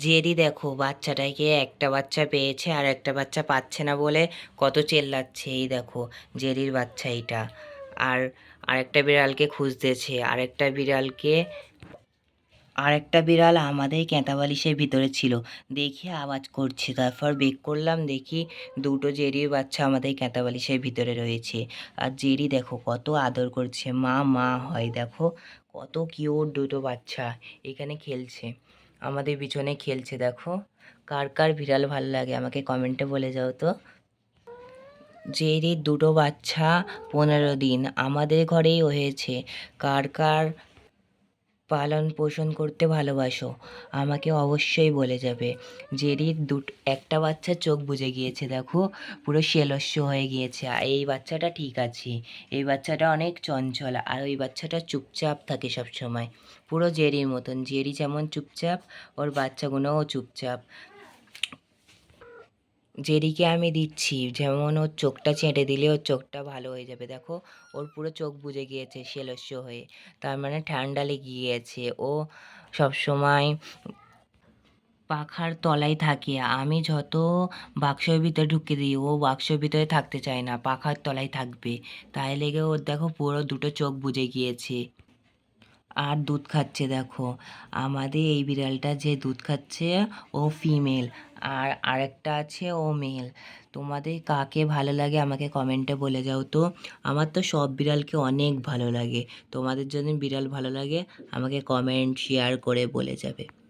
Jerry, দেখো, বাচ্চাটাকে একটা বাচ্চা পেয়েছে আর একটা বাচ্চা পাচ্ছে না বলে কত চেল্লাচ্ছে। এই দেখো, জেরির বাচ্চা এইটা। আর আরেকটা বিড়ালকে খুঁজতেছে। আরেকটা বিড়ালকে, আরেকটা বিড়াল আমাদের ক্যাঁতা বালিশের ভিতরে ছিল। দেখি, আওয়াজ করছে। তারপর বেক করলাম, দেখি দুটো জেরির বাচ্চা আমাদের ক্যাঁতা বালিশের ভিতরে রয়েছে। আর জেরি, দেখো, কত আদর করছে। মা মা হয়, দেখো, কত কিউট দুটো বাচ্চা এখানে খেলছে। আমাদের পিছনে খেলছে, দেখো। কার কার বিড়াল ভালো লাগে আমাকে কমেন্টে বলে যাও তো। জেরির দুটো বাচ্চা পনেরো দিন আমাদের ঘরেই হয়েছে, কার কার পালন পোষণ করতে ভালোবাসো। আমাকে অবশ্যই বলে যাবে। জেরির দুটো, একটা বাচ্চা চোখ বুজে গিয়েছে, দেখো। পুরো শেলস্য হয়ে গিয়েছে। আর এই বাচ্চাটা ঠিক আছে। এই বাচ্চাটা অনেক চঞ্চল, আর ওই বাচ্চাটা চুপচাপ থাকে সব সময় পুরো জেরির মতন। জেরি যেমন চুপচাপ, ওর বাচ্চাগুলোও চুপচাপ। জেরিকে আমি দিচ্ছি, যেমন ওর চোখটা চেটে দিলে ওর চোখটা ভালো হয়ে যাবে। দেখো, ওর পুরো চোখ বুজে গিয়েছে শেলস্য হয়ে। তার মানে ঠান্ডা লেগে গিয়েছে। ও সবসময় পাখার তলায় থাকে। আমি যত বাক্সের ভিতরে ঢুকে দিই, ও বাক্সের ভিতরে থাকতে চায় না, পাখার তলায় থাকবে। তাই লেগে ওর দেখো পুরো দুটো চোখ বুজে গিয়েছে। আর দুধ খাচ্ছে, দেখো। আমাদের এই বিড়ালটা যে দুধ খাচ্ছে, ও ফিমেল আর আরেকটা আছে ও মেল তোমাদের কাকে ভালো লাগে আমাকে কমেন্টে বলে যাও তো। আমার তো সব বিড়ালকে অনেক ভালো লাগে। তোমাদের যদি বিড়াল ভালো লাগে, আমাকে কমেন্ট শেয়ার করে বলে যাবে।